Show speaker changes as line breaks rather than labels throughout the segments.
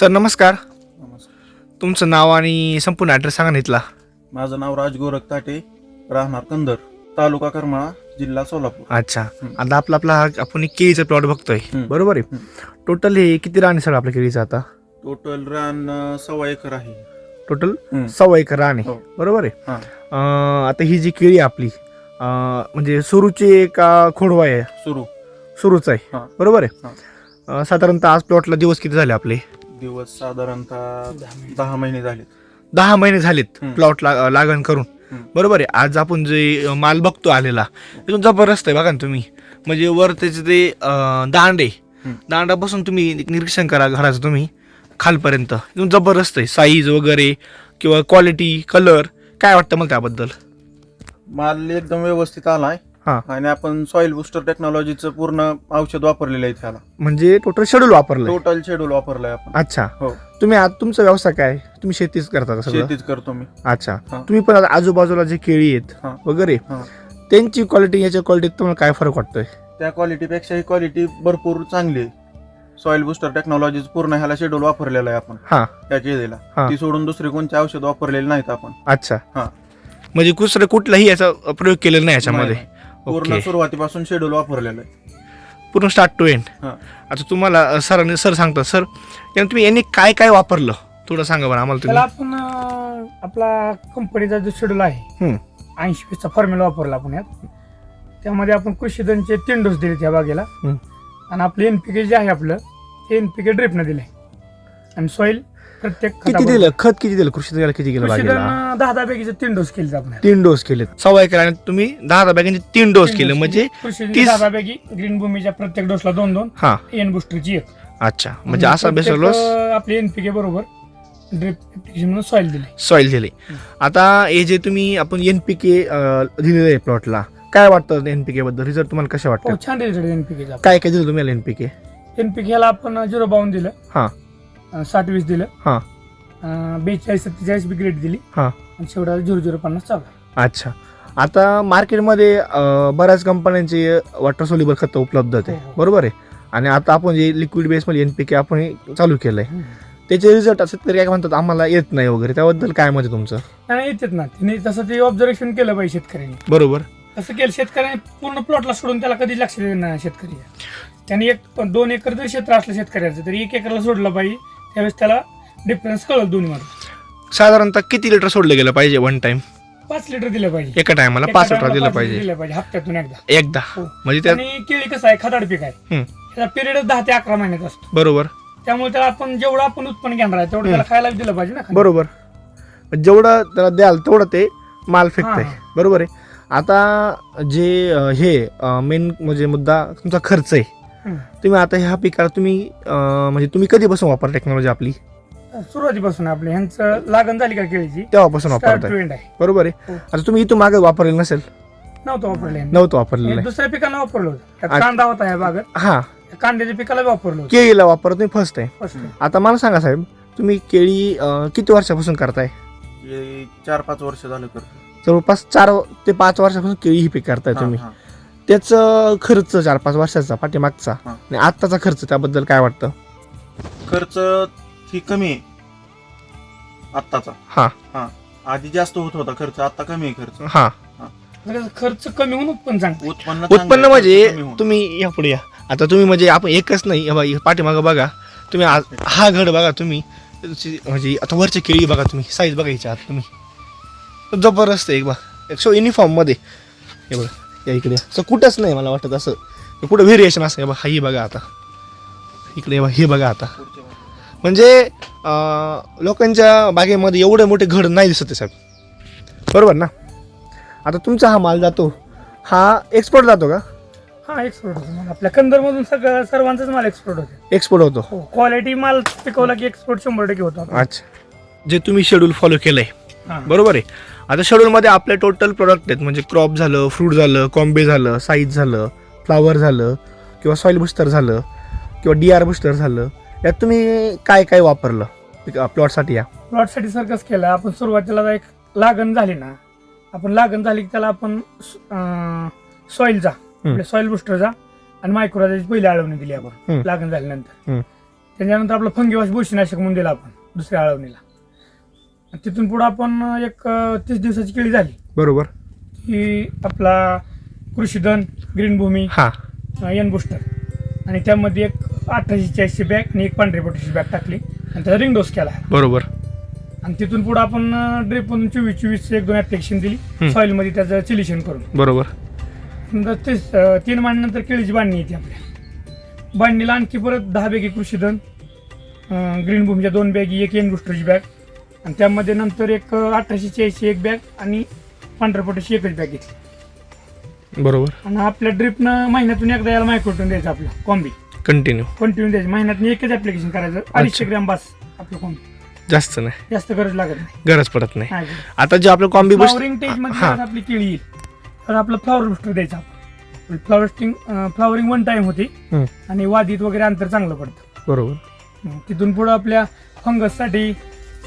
Sir नमस्कार
नमस्कार
तुमचं नाव आणि संपूर्ण ॲड्रेस सांगा ना इथला
माझं नाव राज गोरख ताटे राहणार कंदर तालुका करमाळा जिल्हा सोलापूर
अच्छा
हं.
आता आपला आपला हा आपण एक केळीचा प्लॉट बघतोय
हं.
बरोबर आहे. टोटल हे किती रान आहे सर आपल्या केळीचं आता
टोटल रान अं, सव्वा एकर आहे
टोटल
हं.
सव्वा एकर रान आहे
हो.
बरोबर आहे
हा.
अं, आता ही जी केळी आहे आपली अं, म्हणजे सुरूची का खोडवा आहे
सुरू
सुरूच आहे
हा.
बरोबर आहे
हा.
अं, साधारणतः आज प्लॉटला दिवस किती झाले आपले
दिवस साधारणतः दहा महिने. झाले
दहा महिने झालेत. प्लॉट लागण करून. बरोबर आहे. आज आपण जे माल बघतो आलेला एकदम जबरदस्त आहे बघा ना तुम्ही. म्हणजे वर त्याचे ते दांड. आहे. दांडापासून तुम्ही निरीक्षण करा घराचं तुम्ही खालपर्यंत. एकदम जबरदस्त आहे. साईज वगैरे किंवा क्वालिटी कलर काय वाटतं मला त्याबद्दल?
माल एकदम व्यवस्थित आलाय.
हा.
आणि आपण सॉइल बुस्टर टेक्नॉलॉजीचं पूर्ण औषध वापरलेलं आहे त्याला.
म्हणजे टोटल शेड्यूल वापरलं
टोटल शेड्यूल वापरलंय आपण.
अच्छा.
हो.
तुम्ही आज तुमचा व्यवसाय काय? तुम्ही शेतीच करता का सगळं?
शेतीच करतो मी.
अच्छा.
हा.
तुम्ही पण आता आजूबाजूला जे केळी आहेत. वगैरे
हा.
त्यांची क्वालिटी याच्या क्वालिटीत तुम्हाला काय फरक वाटतोय?
त्या क्वालिटीपेक्षा ही क्वालिटी भरपूर चांगली आहे. सॉइल बुस्टर टेक्नॉलॉजी पूर्ण ह्याला शेड्यूल वापरलेलं आहे आपण.
हा.
त्या केळीला.
हा.
ती सोडून दुसरे कोणते औषध वापरलेले नाहीत आपण.
अच्छा.
हा.
म्हणजे दुसरं कुठलाही याचा प्रयोग केलेला नाही याच्यामध्ये?
नाही. पूर्ण
ओके.
सुरुवातीपासून शेड्यूल वापरलेलं आहे.
पूर्ण स्टार्ट टू एंड
हा.
आता तुम्हाला अ, सरांनी सर सांगतात सर तुम्ही यांनी काय काय वापरलं? थोडं सांगा बरं आम्हाला
त्याला
तुम्ही
आपण अं, आपला कंपनीचा जो शेड्यूल आहे
हम्म.
ऐंशी वीसचा फॉर्म्युला वापरला आपण यात. त्यामध्ये आपण कृषीधनचे तीन डोस दिले त्या बागेला.
हम्म.
आणि आपले एनपीके जे आहे आपलं ते एनपीके ड्रिपनं दिले आणि सॉइल प्रत्येक
किती
खताबरोबर.
दिलं? खत किती दिलं? कृषी दिलं किती केलं
कृषीधन
बागेला
दहा दहा पैकीचे तीन डोस केले.
तीन डोस केले सव्वा एकर आणि तुम्ही दहा दहा बॅगांचे तीन डोस केले.
डोस
म्हणजे तीस-
दहा दहा पैकी ग्रीन भूमीच्या प्रत्येक डोसला दोन दोन
हा.
एन बुस्टरची एक.
अच्छा. म्हणजे
आणि
असा
प्रत्येक,
बेसल
अं, आपले एनपीके बरोबर ड्रिप म्हणून सॉइल दिले.
सॉइल दिले. आता हे जे तुम्ही आपण एनपीके दिलेलं आहे प्लॉटला काय वाटतं एनपीके बद्दल? रिझल्ट तुम्हाला कसे
हो
वाटतं
छान रिझल्ट एनपीकेचा
काय काय दिलं तुम्हाला एनपीके
एनपीकेला आपण झिरो बावन्न दिलं.
हा.
साठ वीस दिलं.
हा.
बेचाळीस सत्तेचाळीस बी ग्रेड दिली.
हा.
आणि शेवटा झिरो झिरो पन्नास चालू आहे.
अच्छा. आता मार्केटमध्ये अं, बऱ्याच कंपन्यांचे वॉटर सोल्युबल खतं उपलब्ध होते
हो, हो.
बरोबर आहे? आणि आता आपण जे लिक्विड बेसमध्ये एन पी के आपण हे चालू केलंय त्याचे रिझल्ट असं तरी काय म्हणतात आम्हाला येत नाही वगैरे. त्याबद्दल काय आहे तुमचं?
नाही येतात ना. तिने तसं ते ऑब्झर्वेशन केलं पाहिजे शेतकऱ्यांनी.
बरोबर.
तसं केलं शेतकऱ्यांनी पूर्ण प्लॉटला सोडून त्याला कधी लक्ष देणार नाही शेतकरी. त्याने एक दोन एकर जरी क्षेत्र असलं शेतकऱ्याचं तरी एक एकरला सोडलं पाहिजे त्यावेळेस त्याला डिफरन्स कळलं दोन्ही मध्ये
साधारणतः किती लिटर सोडलं गेलं पाहिजे वन टाइम
पाच लिटर दिलं पाहिजे.
एका टायमाला
एका
पाच लिटर दिलं पाहिजे.
लिटर दिलं पाहिजे हप्त्यातून एकदा.
एकदा.
हो.
म्हणजे
आणि केळी कसं आहे? खताड पीक आहे. त्याचा पिरियड दहा ते अकरा महिन्यात असतो.
बरोबर.
त्यामुळे त्याला आपण जेवढं आपण उत्पन्न घेणार आहे तेवढं त्याला खायला दिलं पाहिजे ना.
बरोबर. जेवढं त्याला द्याल तेवढं ते माल फेकतंय.
हा.
बरोबर आहे. आता जे अं, हे मेन म्हणजे मुद्दा तुमचा खर्च आहे. तुम्ही आता ह्या पिकाला तुम्ही अं, म्हणजे तुम्ही कधीपासून वापर टेक्नॉलॉजी आपली?
सुरुवातीपासून आपले. ह्यांचं लागण झाली का केळीची?
तेव्हापासून
स्टार्ट
वापरताय.
ट्रेंड आहे.
बरोबर आहे.
हो.
आता तुम्ही इथून मागे वापरलेलं नसेल?
नव्हतं वापरलं.
नव्हतं वापरलेलं
हे दुसऱ्या पिकाला वापरलं होतं. त्यात
अच्छा.
कांदा होता ह्या बागत
हा.
त्या कांद्याच्या पिकाला वापरलं होतं.
केळीला वापरत तुम्ही फर्स्ट आहे.
First.
आता मला सांगा साहेब तुम्ही केळी अं, किती वर्षापासून करताय?
चार पाच वर्ष झालं करतो
जवळपास चार ते पाच वर्षापासून केळी ही पीक करताय
हा,
तुम्ही.
हा.
त्याचं खर्च चार पाच वर्षाचा पाठीमागचा.
हा.
आणि आत्ताचा खर्च त्याबद्दल काय वाटतं?
खर्च ही कमी आहे. आत्ताचा.
हा.
हा. आधी जास्त होत होता खर्च आता कमी आहे खर्च.
हा.
म्हणजे खर्च कमी होऊन उत्पन्न चांगलं
उत्पन्न चांगलं
उत्पन्न
आहे,
म्हणजे
खर्च कमी होऊन.
तुम्ही या पुढे या. आता तुम्ही म्हणजे आपण एकच नाही हे बघा, पाठीमागं बघा. तुम्ही आज- हा घड बघा तुम्ही. म्हणजे आता वरची केळी बघा तुम्ही साईज बघा याच्या आत तुम्ही. जबरदस्त आहे एक बघा. एकशो युनिफॉर्ममध्ये. हे बघा. या इकडे. असं कुठंच नाही मला वाटत असं. हे कुठं व्हेरिएशन असं हे बघा ही बघा आता. इकडे हे बघा, हे बघा आता. म्हणजे लोकांच्या बागेमध्ये एवढे मोठे घड नाही दिसत आहे साहेब. बरोबर ना? आता तुमचा हा माल जातो. हा एक्सपोर्ट जातो का?
हा एक्सपोर्ट होतो. आपल्या कंदर मधून सगळं सर्वांचाच माल एक्सपोर्ट होतो.
एक्सपोर्ट होतो.
हो क्वालिटी माल पिकवला की एक्सपोर्ट शंभर टक्के होतो.
अच्छा. जे तुम्ही शेड्यूल फॉलो केलंय.
हा.
बरोबर आहे. आता शेड्यूलमध्ये आपले टोटल प्रोडक्ट आहेत. म्हणजे क्रॉप झालं फ्रूट झालं कॉम्बे झालं साईज झालं फ्लावर झालं किंवा सॉईल बुस्टर झालं किंवा डी आर बुस्टर झालं. यात तुम्ही काय काय वापरलं? प्लॉटसाठी या.
प्लॉटसाठी सर्कस केला. आपण सुरुवातीला एक लागण झाली ना. आपण लागण झाली की त्याला आपण आपल्या सॉइल बुस्टरचा आणि मायक्रोराची पहिली आळवणी दिली आपण. लागण झाल्यानंतर. त्याच्यानंतर आपलं फंगीवाश बुरशीनाशक म्हणून दिला आपण दुसऱ्या आळवणीला. तिथून पुढे आपण एक तीस दिवसाची केळी झाली.
बरोबर.
की आपला कृषीधन ग्रीन भूमी
हा.
N booster. आणि त्यामध्ये एक अठराशे चाळीसची बॅग आणि एक पांढरी पोटीची बॅग टाकली आणि त्याचा रिंग डोस केला.
बरोबर.
आणि तिथून पुढे आपण ड्रिप मधून चोवीस चोवीस एक दोन ऍप्लिकेशन दिली. सॉइलमध्ये त्याचं चिलिशन करून.
बरोबर.
तीन महिन्यानंतर केळीची बांधणी येते आपल्या. बांधणीला आणखी परत दहा बॅगी कृषीधन ग्रीन भूमीच्या दोन बॅगी एक एन बुस्टरची बॅग. आणि त्यामध्ये नंतर एक अठराशे चाळीसची एक बॅग आणि पांढऱ्या पोटीची एकच बॅग घेतली.
बरोबर.
आणि आपल्या ड्रिपनं महिन्यातून एकदा याला मायक्रोटून द्यायचं आपलं कॉम्बी
कंटिन्यू
कंटिन्यू द्यायचं. महिन्यातून एकच ऍप्लिकेशन करायचं. अडीचशे ग्रॅम बास आपलं कॉम्बी
जास्त नाही.
जास्त गरज लागत नाही.
गरज पडत नाही.
नाही.
आता जे आपलं कॉम्बी बुस्ट
फ्लॉवरिंग स्टेजमध्ये
हा.
जर आपली केळी येईल. तर आपलं फ्लॉवर बुस्टर द्यायचं आपण. फ्लॉवरिंग फ्लॉवरिंग वन टाइम होती. आणि वादीत वगैरे अंतर चांगलं पडतं.
बरोबर.
तिथून पुढं आपल्या फंगससाठी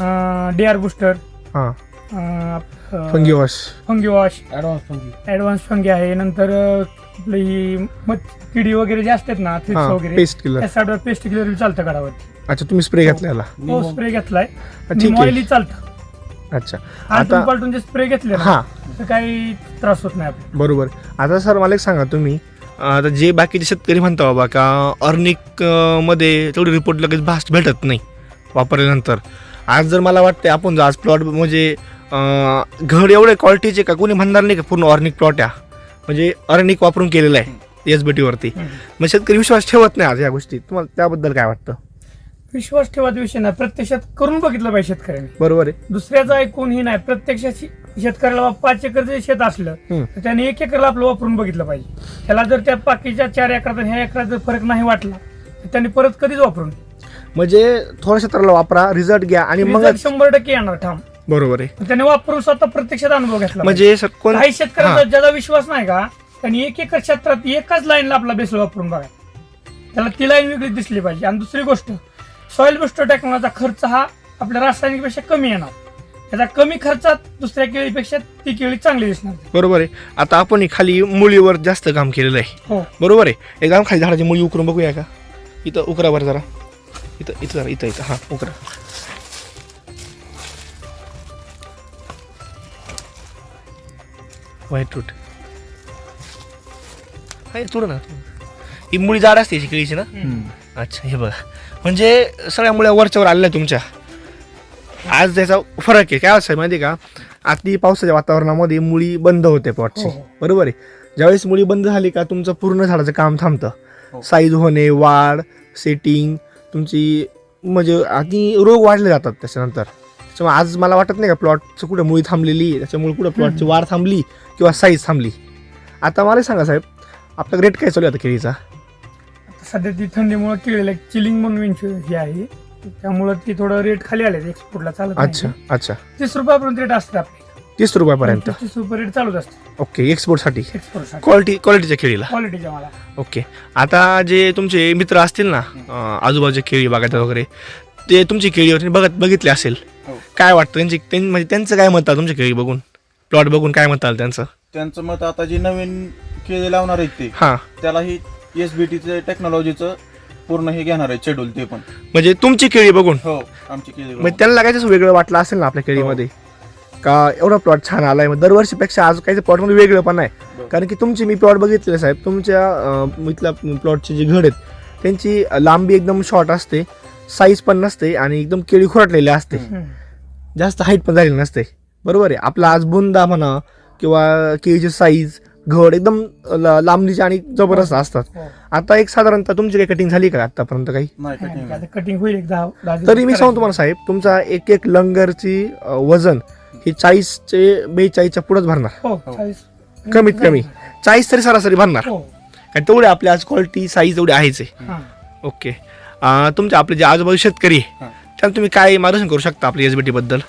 डी आर बुस्टर
हा. Fungi wash.
Fungi wash.
Advance fungi.
Advance fungi आहे. नंतर आपली ही किडी वगैरे जे असतात ना थ्रिप्स
हा
वगैरे
पेस्ट किलर
पेस्ट किलर चालतं गाडावरती
अच्छा तुम्ही स्प्रे घेतलेला?
हो स्प्रे घेतलाय.
ठीक आहे.
ऑइली चालतं.
अच्छा. आता
पालटून जे स्प्रे घेतले ना
हा.
तर काही त्रास होत नाही आपल्याला.
बरोबर. आता सर मला एक सांगा तुम्ही. आता जे बाकीचे शेतकरी म्हणता बाबा का ऑर्निकमध्ये तेवढी रिपोर्ट लगेच भास्ट भेटत नाही वापरल्यानंतर. आज जर मला वाटते आपण जर आज प्लॉट म्हणजे घर एवढे क्वालिटीचे का? कोणी म्हणणार नाही का पूर्ण ऑर्निक प्लॉट या म्हणजे ऑर्निक वापरून केलेलं आहे एस बी टीवरती मग शेतकरी विश्वास ठेवत नाही आज या गोष्टी तुम्हाला त्याबद्दल काय वाटतं?
विश्वास ठेवायचा विषय नाही. प्रत्यक्षात करून बघितलं पाहिजे शेतकऱ्यांनी.
बरोबर आहे.
दुसऱ्याचं ऐकून ही नाही. प्रत्यक्षात शे- शेतकऱ्याला पाच एकर जरी शेत असलं. तर त्याने एक एकरला आपलं वापरून बघितलं पाहिजे. त्याला जर त्या बाकीच्या चार एकरात ह्या एकरात जर फरक नाही वाटला तर त्यांनी परत कधीच वापरून
म्हणजे थोड्या क्षेत्राला वापरा रिझल्ट घ्या आणि मग
Result शंभर टक्के येणार ठाम.
बरोबर आहे.
त्याने वापरून स्वतः प्रत्यक्षात अनुभव घेतला.
म्हणजे कोण
काही
हा.
शेतकऱ्याचा ज्याचा विश्वास नाही का त्यांनी एक एकर क्षेत्रात एकाच लाईनला आपला बेसल वापरून बघा. त्याला ती लाईन वेगळी दिसली पाहिजे. आणि दुसरी गोष्ट सॉइल बुस्टर टेक्नॉलॉजीचा खर्च हा आपल्या रासायनिकपेक्षा कमी येणार. त्याचा कमी खर्चात दुसऱ्या केळीपेक्षा ती केळी चांगली दिसणार.
बरोबर आहे. आता आपण ही खाली मुळीवर जास्त काम केलेलं आहे.
हो.
बरोबर आहे. एकदा खाली झाडाची मुळी उकरून बघूया का? इथं उकरा बरं जरा. इथं इथं जरा इथं इथं हां उकरा व्हाईट रूट आहे तुड ना ही मुळी जाड असते याची केळीची ना अच्छा हे बघा म्हणजे सगळ्या मुळ्या वरच्यावर आलेल्या तुमच्या आज त्याचा फरक आहे काय असं माहिती का अति पावसाच्या वातावरणामध्ये मुळी बंद होते प्लॉटची
हो, हो.
बरोबर आहे ज्यावेळेस मुळी बंद झाली का तुमचं पूर्ण झाडाचं काम थांबतं
हो.
साईज होणे वाढ सेटिंग तुमची म्हणजे आधी रोग वाढले जातात त्याच्यानंतर. त्याच्यामुळे आज मला वाटत नाही का प्लॉटचं कुठे मुळी थांबलेली आहे, त्याच्यामुळे कुठं प्लॉटची वाढ थांबली किंवा साईज थांबली. आता मला सांगा साहेब आपला रेट काय चालू आहे आता केळीचा?
आता सध्या ती थंडीमुळे केळीला चिलिंग म्हणून विंचू हे आहे. त्यामुळे ती थोडं रेट खाली आले एक्सपोर्टला चालत
अच्छा. अच्छा.
तीस रुपयापर्यंत रेट असते आपले.
तीस रुपयापर्यंत.
तीस रुपये रेट चालूच असते.
ओके एक्सपोर्टसाठी
एक्सपोर्टसाठी
क्वालिटी क्वालिटीच्या केळीला
क्वालिटीच्या मला.
ओके. आता जे तुमचे मित्र असतील ना अं, आजूबाजूच्या केळी बागायत वगैरे ते तुमची केळीवर बघत बघितले असेल.
हो.
काय वाटतं त्यांची त्यां- म्हणजे त्यांचं काय मत आहे तुमच्या केळी बघून? प्लॉट बघून काय मत आलं त्यांचं?
त्यांचं मत आता जे नवीन केळी लावणार आहेत ते
हां.
त्याला ही एस बी टीचं टेक्नॉलॉजीचं पूर्ण हे घेणार आहे शेड्यूल ते पण.
म्हणजे तुमची केळी बघून?
हो आमची केळी
म्हणजे त्यांना काय तसं वेगळं वाटलं असेल ना आपल्या केळीमध्ये का एवढा प्लॉट छान आलाय? मग दरवर्षीपेक्षा आज काही प्लॉटमध्ये वेगळं पण आहे. कारण की तुमची मी प्लॉट बघितले साहेब तुमच्या इथल्या प्लॉटचे जे घड आहेत त्यांची लांबी एकदम शॉर्ट असते साईज पण नसते आणि एकदम केळी खुरटलेली असते. जास्त हाईट पण झालेली नसते. बरोबर आहे. आपला आज बुंदा म्हणा किंवा केळीची साईज घड एकदम ल- लांबीचे आणि जबरदस्त असतात.
हो.
आता एक साधारणतः तुमची काही कटिंग झाली का आतापर्यंत काही?
कटिंग होईल
तरी मी सांगू
करायची.
तुम्हाला साहेब तुमचा एक एक लंगरची वजन ही चाळीसचे बेचाळीसच्या पुढेच भरणार
हो
हो.
चाळीस
कमीत कमी चाळीस तरी सरासरी भरणार
हो
आणि तेवढे आपल्या आज क्वालिटी साईज एवढी आहेच आहे
हा.
ओके अं, तुमचे आपले जे आजूबाजू शेतकरी आहे
हा.
त्यांना तुम्ही काय मार्गदर्शन करू शकता आपल्या एस बी बद्दल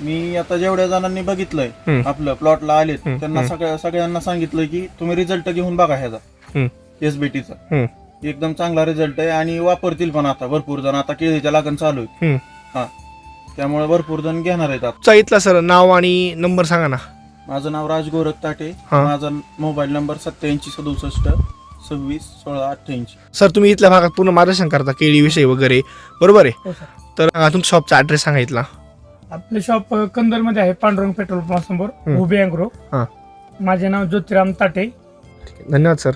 मी आता जेवढ्या जणांनी बघितलंय
हम्म.
आपलं प्लॉटला आलेत
हम्म,
त्यांना. सगळ्या सगळ्यांना सांगितलं की तुम्ही रिझल्ट घेऊन बघा ह्याचा
हम्म.
एस बी टीचा
हम्म.
एकदम चांगला रिझल्ट आहे आणि वापरतील पण आता भरपूर जण आता केळीच्या लागण चालू आहे
हम्म.
हा त्यामुळे भरपूर जण घेणार आहेत आता.
तुमचा इथला सर नाव आणि नंबर सांगा ना.
माझं नाव राज गोरख ताटे.
हा.
माझा मोबाईल नंबर सत्याऐंशी सदुसष्ट सव्वीस सोळा अठ्ठ्याऐंशी.
सर तुम्ही इथल्या भागात पूर्ण मार्गदर्शन करता केळीविषयी वगैरे. बरोबर आहे?
हो सर.
तर अं, तुमच्या शॉपचा ॲड्रेस सांगितला
आपले शॉप कंदरमध्ये आहे पांडुरंग पेट्रोल पंपासमोर
हम्म.
उभे अँग्रो.
हां.
माझे नाव ज्योतिराम ताटे.
धन्यवाद सर.